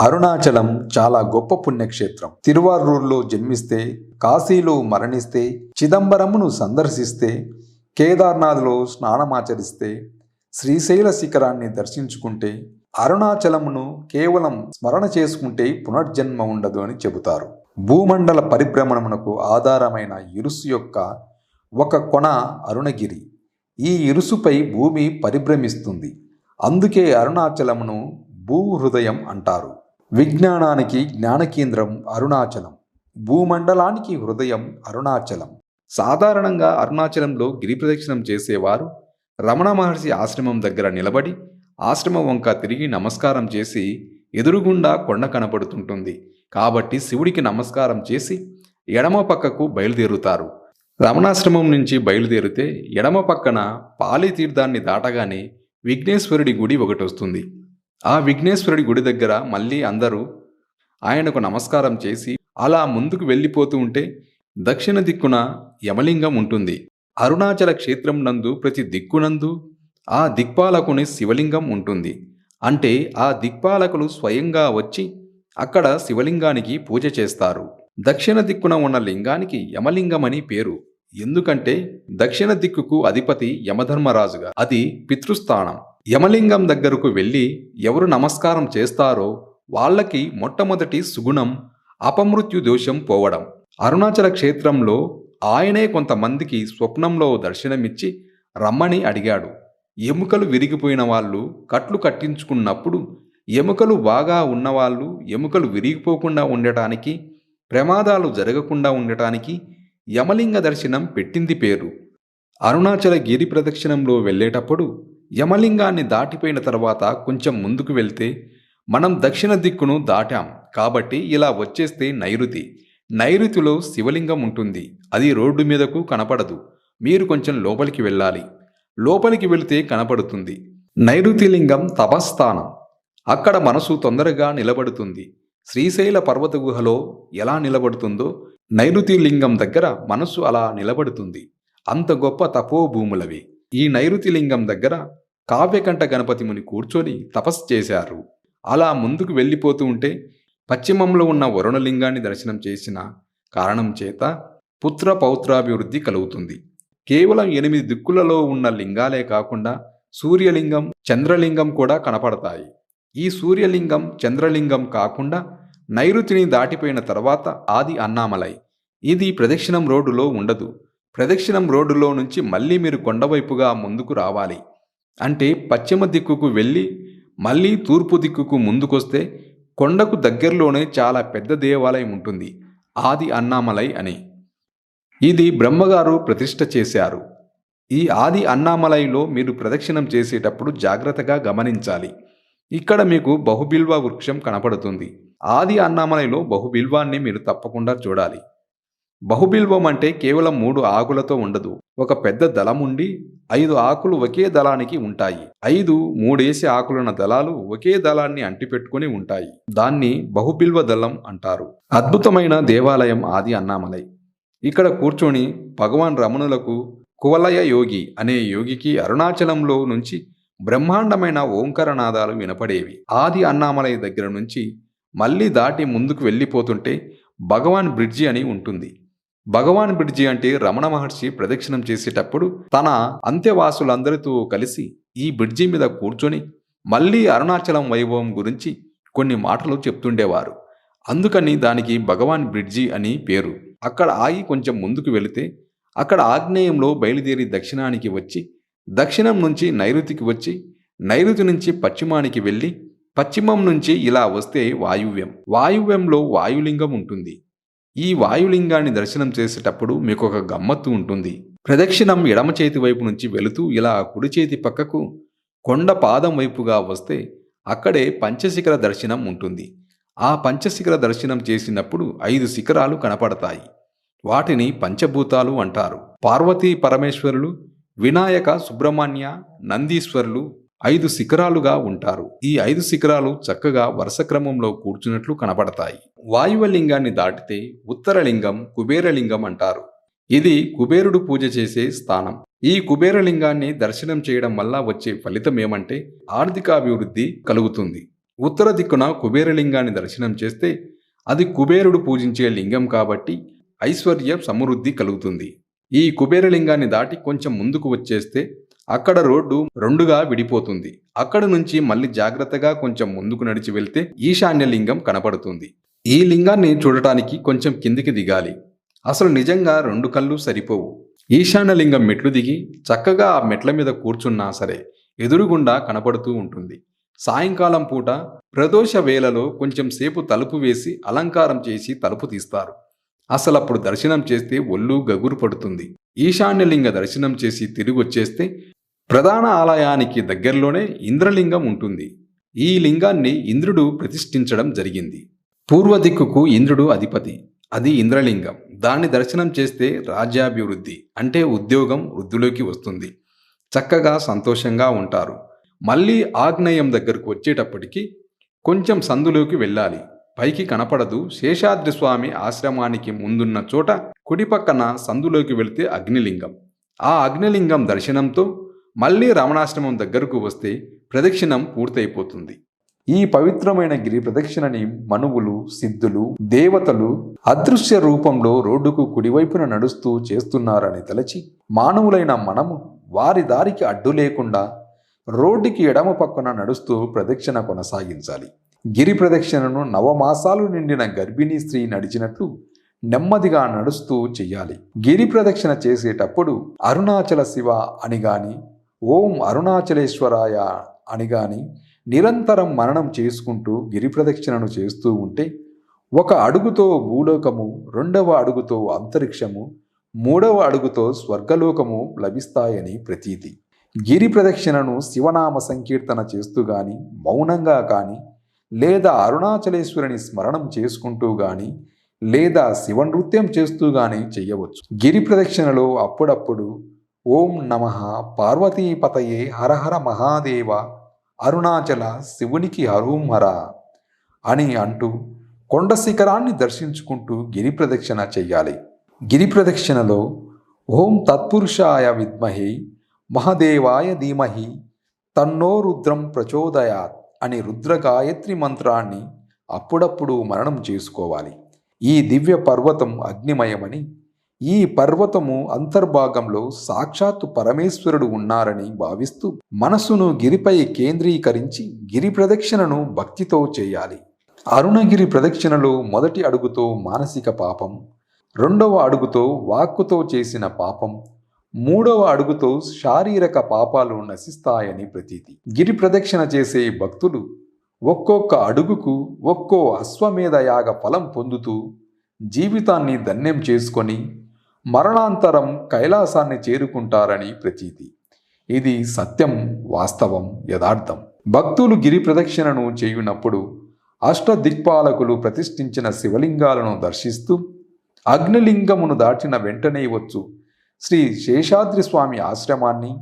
అరుణాచలం చాలా గొప్ప పుణ్యక్షేత్రం. తిరువారూరులో జన్మిస్తే కాశీలో మరణిస్తే చిదంబరమును సందర్శిస్తే కేదార్నాథ్లో స్నానమాచరిస్తే శ్రీశైల శిఖరాన్ని దర్శించుకుంటే అరుణాచలమును కేవలం స్మరణ చేసుకుంటే పునర్జన్మ ఉండదు అని చెబుతారు. భూమండల పరిభ్రమణమునకు ఆధారమైన ఇరుసు యొక్క ఒక కొన అరుణగిరి. ఈ ఇరుసుపై భూమి పరిభ్రమిస్తుంది. అందుకే అరుణాచలమును భూహృదయం అంటారు. విజ్ఞానానికి జ్ఞానకేంద్రం అరుణాచలం భూమండలానికి హృదయం అరుణాచలం. సాధారణంగా అరుణాచలంలో గిరి ప్రదక్షిణం చేసేవారు రమణ మహర్షి ఆశ్రమం దగ్గర నిలబడి ఆశ్రమం వంక తిరిగి నమస్కారం చేసి ఎదురుగుండా కొండ కనపడుతుంటుంది. కాబట్టి శివుడికి నమస్కారం చేసి ఎడమ పక్కకు బయలుదేరుతారు. రమణాశ్రమం నుంచి బయలుదేరితే ఎడమ పక్కన పాలి తీర్థాన్ని దాటగానే విఘ్నేశ్వరుడి గుడి ఒకటి వస్తుంది. ఆ విఘ్నేశ్వరుడి గుడి దగ్గర మళ్ళీ అందరూ ఆయనకు నమస్కారం చేసి అలా ముందుకు వెళ్ళిపోతూ ఉంటే దక్షిణ దిక్కున యమలింగం ఉంటుంది. అరుణాచల క్షేత్రం నందు ప్రతి దిక్కునందు ఆ దిక్పాలకుని శివలింగం ఉంటుంది. అంటే ఆ దిక్పాలకులు స్వయంగా వచ్చి అక్కడ శివలింగానికి పూజ చేస్తారు. దక్షిణ దిక్కున ఉన్న లింగానికి యమలింగమని పేరు. ఎందుకంటే దక్షిణ దిక్కుకు అధిపతి యమధర్మరాజుగా అది పితృస్థానం. యమలింగం దగ్గరకు వెళ్ళి ఎవరు నమస్కారం చేస్తారో వాళ్ళకి మొట్టమొదటి సుగుణం అపమృత్యు దోషం పోవడం. అరుణాచల క్షేత్రంలో ఆయనే కొంతమందికి స్వప్నంలో దర్శనమిచ్చి రమ్మని అడిగాడు. ఎముకలు విరిగిపోయిన వాళ్ళు కట్లు కట్టించుకున్నప్పుడు ఎముకలు బాగా ఉన్నవాళ్ళు ఎముకలు విరిగిపోకుండా ఉండటానికి ప్రమాదాలు జరగకుండా ఉండటానికి యమలింగ దర్శనం పెట్టింది పేరు. అరుణాచల గిరి ప్రదక్షిణంలో వెళ్ళేటప్పుడు యమలింగాన్ని దాటిపోయిన తర్వాత కొంచెం ముందుకు వెళ్తే మనం దక్షిణ దిక్కును దాటాం. కాబట్టి ఇలా వచ్చేస్తే నైరుతి. నైరుతిలో శివలింగం ఉంటుంది. అది రోడ్డు మీదకు కనపడదు. మీరు కొంచెం లోపలికి వెళ్ళాలి. లోపలికి వెళితే కనపడుతుంది. నైరుతి లింగం తపస్థానం. అక్కడ మనసు తొందరగా నిలబడుతుంది. శ్రీశైల పర్వత గుహలో ఎలా నిలబడుతుందో నైరుతి లింగం దగ్గర మనసు అలా నిలబడుతుంది. అంత గొప్ప తపోభూములవి. ఈ నైరుతి లింగం దగ్గర కావ్యకంఠ గణపతి ముని కూర్చొని తపస్సు చేశారు. అలా ముందుకు వెళ్ళిపోతూ ఉంటే పశ్చిమంలో ఉన్న వరుణలింగాన్ని దర్శనం చేసిన కారణం చేత పుత్ర పౌత్రాభివృద్ధి కలుగుతుంది. కేవలం ఎనిమిది దిక్కులలో ఉన్న లింగాలే కాకుండా సూర్యలింగం చంద్రలింగం కూడా కనపడతాయి. ఈ సూర్యలింగం చంద్రలింగం కాకుండా నైరుతిని దాటిపోయిన తర్వాత ఆది అన్నామలై. ఇది ప్రదక్షిణం రోడ్డులో ఉండదు. ప్రదక్షిణం రోడ్డులో నుంచి మళ్ళీ మీరు కొండవైపుగా ముందుకు రావాలి. అంటే పశ్చిమ దిక్కుకు వెళ్ళి మళ్ళీ తూర్పు దిక్కుకు ముందుకొస్తే కొండకు దగ్గరలోనే చాలా పెద్ద దేవాలయం ఉంటుంది. ఆది అన్నామలై అని. ఇది బ్రహ్మగారు ప్రతిష్ట చేశారు. ఈ ఆది అన్నామలైలో మీరు ప్రదక్షిణం చేసేటప్పుడు జాగ్రత్తగా గమనించాలి. ఇక్కడ మీకు బహుబిల్వ వృక్షం కనపడుతుంది. ఆది అన్నామలైలో బహుబిల్వాన్ని మీరు తప్పకుండా చూడాలి. బహుబిల్వం అంటే కేవలం మూడు ఆకులతో ఉండదు. ఒక పెద్ద దళం ఉండి ఐదు ఆకులు ఒకే దళానికి ఉంటాయి. ఐదు మూడేసి ఆకులున్న దళాలు ఒకే దళాన్ని అంటిపెట్టుకుని ఉంటాయి. దాన్ని బహుబిల్వ దళం అంటారు. అద్భుతమైన దేవాలయం ఆది అన్నామలై. ఇక్కడ కూర్చొని భగవాన్ రమణులకు కువలయ యోగి అనే యోగికి అరుణాచలంలో నుంచి బ్రహ్మాండమైన ఓంకారనాదాలు వినపడేవి. ఆది అన్నామలై దగ్గర నుంచి మళ్ళీ దాటి ముందుకు వెళ్ళిపోతుంటే భగవాన్ బ్రిడ్జి అని ఉంటుంది. భగవాన్ బ్రిడ్జి అంటే రమణ మహర్షి ప్రదక్షిణం చేసేటప్పుడు తన అంత్యవాసులందరితో కలిసి ఈ బ్రిడ్జి మీద కూర్చొని మళ్ళీ అరుణాచలం వైభవం గురించి కొన్ని మాటలు చెప్తుండేవారు. అందుకని దానికి భగవాన్ బ్రిడ్జి అని పేరు. అక్కడ ఆగి కొంచెం ముందుకు వెళితే అక్కడ ఆగ్నేయంలో బయలుదేరి దక్షిణానికి వచ్చి దక్షిణం నుంచి నైరుతికి వచ్చి నైరుతి నుంచి పశ్చిమానికి వెళ్ళి పశ్చిమం నుంచి ఇలా వస్తే వాయువ్యం. వాయువ్యంలో వాయులింగం ఉంటుంది. ఈ వాయులింగాన్ని దర్శనం చేసేటప్పుడు మీకు ఒక గమ్మత్తు ఉంటుంది. ప్రదక్షిణం ఎడమ చేతి వైపు నుంచి వెళుతూ ఇలా కుడి చేతి పక్కకు కొండ పాదం వైపుగా వస్తే అక్కడే పంచశిఖర దర్శనం ఉంటుంది. ఆ పంచశిఖర దర్శనం చేసినప్పుడు ఐదు శిఖరాలు కనపడతాయి. వాటిని పంచభూతాలు అంటారు. పార్వతీ పరమేశ్వరులు వినాయక సుబ్రహ్మణ్య నందీశ్వరులు ఐదు శిఖరాలుగా ఉంటారు. ఈ ఐదు శిఖరాలు చక్కగా వరుస క్రమంలో కూర్చున్నట్లు కనపడతాయి. వాయువలింగాన్ని దాటితే ఉత్తరలింగం కుబేరలింగం అంటారు. ఇది కుబేరుడు పూజ చేసే స్థానం. ఈ కుబేరలింగాన్ని దర్శనం చేయడం వల్ల వచ్చే ఫలితం ఏమంటే ఆర్థికాభివృద్ధి కలుగుతుంది. ఉత్తర దిక్కున కుబేరలింగాన్ని దర్శనం చేస్తే అది కుబేరుడు పూజించే లింగం కాబట్టి ఐశ్వర్య సమృద్ధి కలుగుతుంది. ఈ కుబేరలింగాన్ని దాటి కొంచెం ముందుకు వచ్చేస్తే అక్కడ రోడ్డు రెండుగా విడిపోతుంది. అక్కడ నుంచి మళ్ళీ జాగ్రత్తగా కొంచెం ముందుకు నడిచి వెళ్తే ఈశాన్య లింగం కనపడుతుంది. ఈ లింగాన్ని చూడటానికి కొంచెం కిందికి దిగాలి. అసలు నిజంగా రెండు కళ్ళు సరిపోవు. ఈశాన్య లింగం మెట్లు దిగి చక్కగా ఆ మెట్ల మీద కూర్చున్నా సరే ఎదురుగుండా కనపడుతూ ఉంటుంది. సాయంకాలం పూట ప్రదోష వేళలో కొంచెం సేపు తలుపు వేసి అలంకారం చేసి తలుపు తీస్తారు. అసలు అప్పుడు దర్శనం చేస్తే ఒళ్ళు గగురు పడుతుంది. ఈశాన్యలింగ దర్శనం చేసి తిరిగి వచ్చేస్తే ప్రధాన ఆలయానికి దగ్గరలోనే ఇంద్రలింగం ఉంటుంది. ఈ లింగాన్ని ఇంద్రుడు ప్రతిష్ఠించడం జరిగింది. పూర్వ దిక్కుకు ఇంద్రుడు అధిపతి. అది ఇంద్రలింగం. దాన్ని దర్శనం చేస్తే రాజ్యాభివృద్ధి అంటే ఉద్యోగం వృద్ధిలోకి వస్తుంది. చక్కగా సంతోషంగా ఉంటారు. మళ్ళీ ఆగ్నేయం దగ్గరకు వచ్చేటప్పటికి కొంచెం సందులోకి వెళ్ళాలి. పైకి కనపడదు. శేషాద్రి స్వామి ఆశ్రమానికి ముందున్న చోట కుడిపక్కన సందులోకి వెళితే అగ్నిలింగం. ఆ అగ్నిలింగం దర్శనంతో మళ్ళీ రమణాశ్రమం దగ్గరకు వస్తే ప్రదక్షిణం పూర్తయిపోతుంది. ఈ పవిత్రమైన గిరి ప్రదక్షిణని మనువులు సిద్ధులు దేవతలు అదృశ్య రూపంలో రోడ్డుకు కుడివైపున నడుస్తూ చేస్తున్నారని తలచి మానవులైన మనము వారి దారికి అడ్డు లేకుండా రోడ్డుకి ఎడమ పక్కన నడుస్తూ ప్రదక్షిణ కొనసాగించాలి. గిరి ప్రదక్షిణను నవమాసాలు నిండిన గర్భిణీ స్త్రీ నడిచినట్లు నెమ్మదిగా నడుస్తూ చెయ్యాలి గిరి ప్రదక్షిణ చేసేటప్పుడు అరుణాచల శివ అని గాని ఓం అరుణాచలేశ్వరాయ అని గాని నిరంతరం మననం చేసుకుంటూ గిరి ప్రదక్షిణను చేస్తూ ఉంటే ఒక అడుగుతో భూలోకము రెండవ అడుగుతో అంతరిక్షము మూడవ అడుగుతో స్వర్గలోకము లభిస్తాయని ప్రతీతి. గిరి ప్రదక్షిణను శివనామ సంకీర్తన చేస్తూ గాని మౌనంగా కానీ లేదా అరుణాచలేశ్వరుని స్మరణం చేసుకుంటూ గాని లేదా శివ నృత్యం చేస్తూ గాని చెయ్యవచ్చు గిరి ప్రదక్షిణలో అప్పుడప్పుడు ఓం నమ. పార్వతీపతయే హరహర మహాదేవ. అరుణాచల శివునికి హరూం హర అని అంటూ కొండ శిఖరాన్ని దర్శించుకుంటూ గిరి ప్రదక్షిణ చెయ్యాలి. గిరి ప్రదక్షిణలో ఓం తత్పురుషాయ విద్మహి మహదేవాయ ధీమహి తన్నో రుద్రం ప్రచోదయాత్ అని రుద్రగాయత్రి మంత్రాన్ని అప్పుడప్పుడు మరణం చేసుకోవాలి. ఈ దివ్య పర్వతం అగ్నిమయమని ఈ పర్వతము అంతర్భాగంలో సాక్షాత్తు పరమేశ్వరుడు ఉన్నారని భావిస్తూ మనసును గిరిపై కేంద్రీకరించి గిరి ప్రదక్షిణను భక్తితో చేయాలి. అరుణగిరి ప్రదక్షిణలో మొదటి అడుగుతో మానసిక పాపం రెండవ అడుగుతో వాక్కుతో చేసిన పాపం మూడవ అడుగుతో శారీరక పాపాలు నశిస్తాయని ప్రతీతి. గిరి ప్రదక్షిణ చేసే భక్తులు ఒక్కొక్క అడుగుకు ఒక్కో అశ్వమేధ యాగ ఫలం పొందుతూ జీవితాన్ని ధన్యం చేసుకొని మరణాంతరం కైలాసాన్ని చేరుకుంటారని ప్రతీతి. ఇది సత్యం వాస్తవం యథార్థం. భక్తులు గిరి ప్రదక్షిణను చేయునప్పుడు అష్టదిక్పాలకులు ప్రతిష్ఠించిన శివలింగాలను దర్శిస్తూ అగ్నిలింగమును దాటిన వెంటనే వచ్చు శ్రీ శేషాద్రి స్వామి ఆశ్రమాన్ని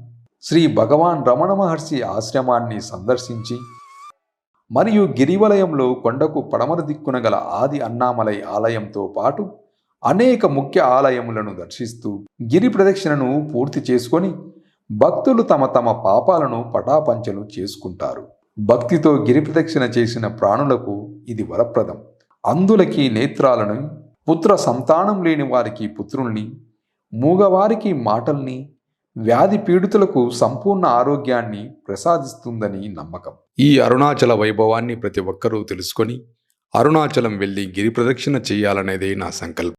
శ్రీ భగవాన్ రమణ మహర్షి ఆశ్రమాన్ని సందర్శించి మరియు గిరివలయంలో కొండకు పడమర దిక్కున గల ఆది అన్నామలై ఆలయంతో పాటు అనేక ముఖ్య ఆలయములను దర్శిస్తూ గిరి ప్రదక్షిణను పూర్తి చేసుకొని భక్తులు తమ తమ పాపాలను పటాపంచలు చేసుకుంటారు. భక్తితో గిరి ప్రదక్షిణ చేసిన ప్రాణులకు ఇది వరప్రదం. అందులకి నేత్రాలను పుత్ర సంతానం లేని వారికి పుత్రుల్ని మూగవారికి మాటల్ని వ్యాధి పీడితులకు సంపూర్ణ ఆరోగ్యాన్ని ప్రసాదిస్తుందని నమ్మకం. ఈ అరుణాచల వైభవాన్ని ప్రతి ఒక్కరూ తెలుసుకొని అరుణాచలం వెళ్ళి గిరి ప్రదక్షిణ చేయాలనేదే నా సంకల్పం.